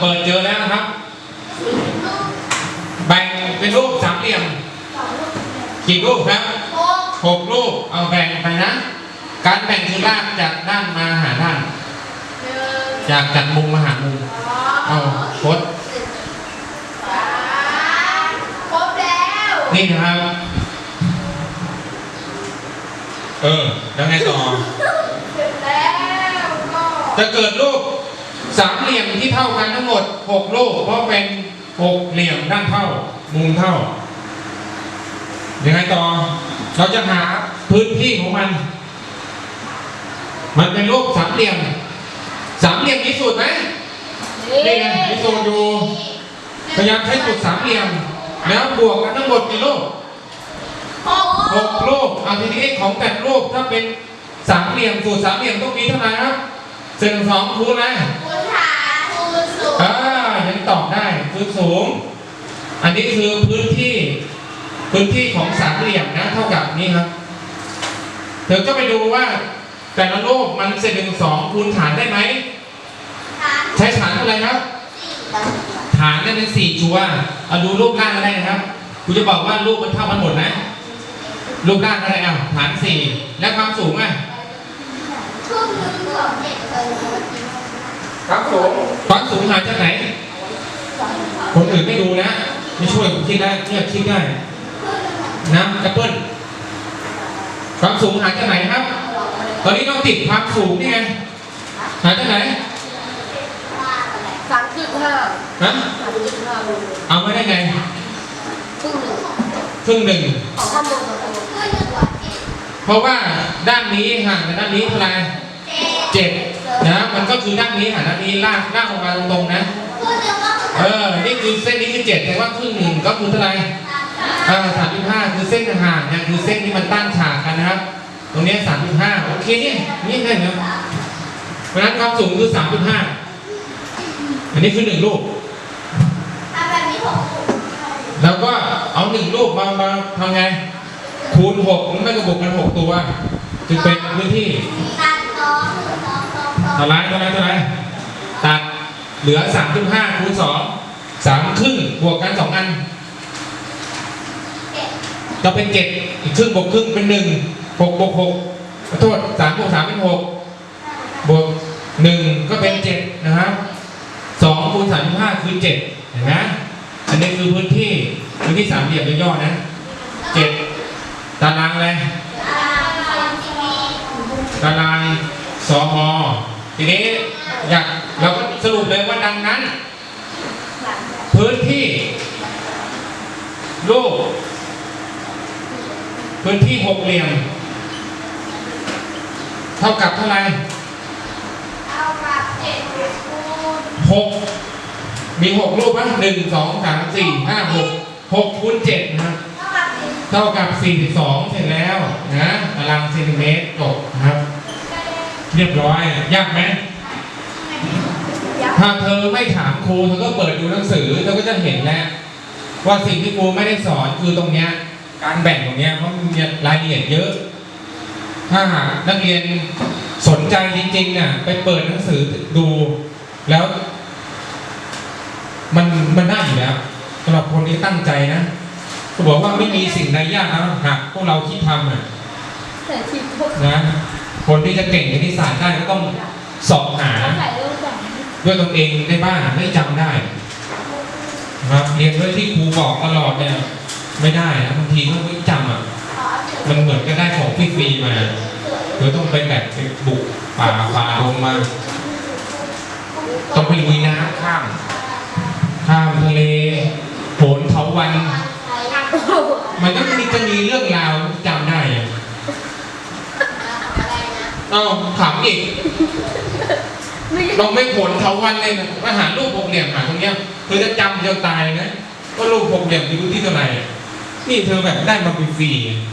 เปิดเจอแล้วนะครับ แบ่งเป็นรูปสามเหลี่ยมกี่รูปครับหกหกรูปเอาแบ่งไปนะ การแบ่งคือลากจากด้านมาหาด้านหนึ่งจากจากมุมมาหามุมเอาโคดสามครบแล้ว นี่นะครับ เออ แล้วไงต่อ เสร็จแล้วก็จะเกิดรูป สามเหลี่ยมที่เท่ากันทั้งหมดหกรูปเพราะเป็นหกเหลี่ยมด้านเท่า มุมเท่ายังไงต่อ เราจะหาพื้นที่ของมัน มันเป็นรูปสามเหลี่ยม สามเหลี่ยมมีสูตรไหมนี่ไงมีสูตรอยู่พยายามใช้สูตรสามเหลี่ยม แล้วบวกกันทั้งหมดกี่รูปหกหกรูปเอาทีนี้ของแต่ละรูปถ้าเป็นสามเหลี่ยมสูตรสามเหลี่ยมต้องมีเท่าไหร่ครับเศษสองคูณอะไร คูณฐานคูณสูง อ่ายังต อบได้คือสูง อันนี้คือพื้นที่พื้นที่ของสามเหลี่ยมนะเท่ากับนี้ครับ เธอก็ไปดูว่าแต่ละรูปมันเศษหนึ่งสองคูณฐานได้ไหมฐานใช้ฐานเท่าไหร่ครับสี่ฐานได้เป็นสี่ชัวร์เอาดูรูปร่างก็ได้นะครับคุณจะบอกว่ารูปมันเท่ากันหมดนะ รูปร่างก็ได้เอาฐานสี่และความสูงอะครึ่งหนึ่งของเจ็ดเลยความสูงความสูงหาจากไหน คนอื่นไม่ดูนะ ไม่ช่วยผมคิดได้เนี่ยคิดได้นะแอปเปิ้ลความสูงหาจากไหนครับ ตอนนี้ต้องติดความสูงนี่ไงหาจากไหนสามจุดห้าฮะสามจุดห้าเอาไม่ได้ไงครึ่งหนึ่งครึ่งหนึ่งของข้างบนของข้างบนครึ่งหนึ่งของเจ็ดเพราะว่าด้านนี้ห่างกับด้านนี้เท่าไหร่เจ็ดเจ็ดนะ มันก็คือด้านนี้ห่างด้านนี้ลากลากออกมาตรงๆนะ คือเส้นนี้คือเจ็ดแต่ว่าครึ่งหนึ่งก็คือเท่าไหร่สามจุดอ่าสามจุดห้าคือเส้นห่างเนี่ยคือเส้นที่มันตั้งฉากกันนะครับ ตรงนี้สามจุดห้าโอเคเนี่ยนี่แค่นี้เพราะฉะนั้นความสูงคือสามจุดห้าอันนี้คือหนึ่งรูปทำแบบนี้หกแล้วก็เอาหนึ่งรูปมามาทำไง คูณหกมันไม่กระบุกกันหกตัวจึงเป็นพื้นที่ตัดสองหนึ่งสองสองสองเท่าไรเท่าไรเท่าไรตัดเหลือสามจุดห้าคูณสอง สามครึ่งบวกกันสองอันเจ็ดก็เป็นเจ็ดอีกครึ่งบวกครึ่งเป็นหนึ่งหกบวกหกขอโทษสามบวกสามเป็นหกบวกหนึ่งก็เป็นเจ็ดนะครับสองคูณสามสิบห้าคือเจ็ดเห็นไหมอันนี้คือพื้นที่พื้นที่สามเหลี่ยมย่อๆนะเจ็ดตารางอะไรตารางเซนติเมตรตารางสอมอทีนี้อยากเราก็สรุปเลยว่าดังนั้นพื้นที่ รูปพื้นที่หกเหลี่ยม เท่ากับเท่าไหร่เอากับเจ็ดคูณหกมีหกรูปไหมหนึ่งสองสามสี่ห้าหกหกคูณเจ็ดนะครับเท่ากับสี่เท่ากับสี่สิบสองเสร็จแล้วนะตารางเซนติเมตรจบนะครับ เรียบร้อย ยากไหม ถ้าเธอไม่ถามครูเธอก็เปิดดูหนังสือเธอก็จะเห็นแล้วว่าสิ่งที่ครูไม่ได้สอนคือตรงเนี้ยการแบ่งตรงเนี้ยเพราะมันมีรายละเอียดเยอะ ถ้าหากนักเรียนสนใจจริงๆเนี่ยไปเปิดหนังสือดูแล้ว มันมันได้อยู่แล้วสำหรับคนที่ตั้งใจนะเขาบอกว่าไม่มีสิ่งใดยากนะหากพวกเราคิดทำอะแต่ที่พวกนะคนที่จะเก่งคณิตศาสตร์ได้ก็ต้องสอบหา ด้วยตนเองได้บ้างไม่จำได้นะครับเรียนด้วยที่ครูบอกตลอดเนี่ย ไม่ได้นะบางทีต้องไม่จำอะมันเหมือนก็ได้ของฟรีๆมาหรือต้องไปแบบไปบุกป่าฝ่าลงมา ต้องไปลุยน้ำข้าม ข้ามทะเลโหนเถาวัน มันก็มีจะมีเรื่องราวจำได้อะอะเอ้าขำอีก เราไม่ผลเถาวันเลยนะมาหารูปหกเหลี่ยมหาตรงเนี้ยเธอจะจำจนตายนะว่ารูปหกเหลี่ยมอยู่ที่เท่าไหร่นี่เธอแบบได้มาฟรีๆ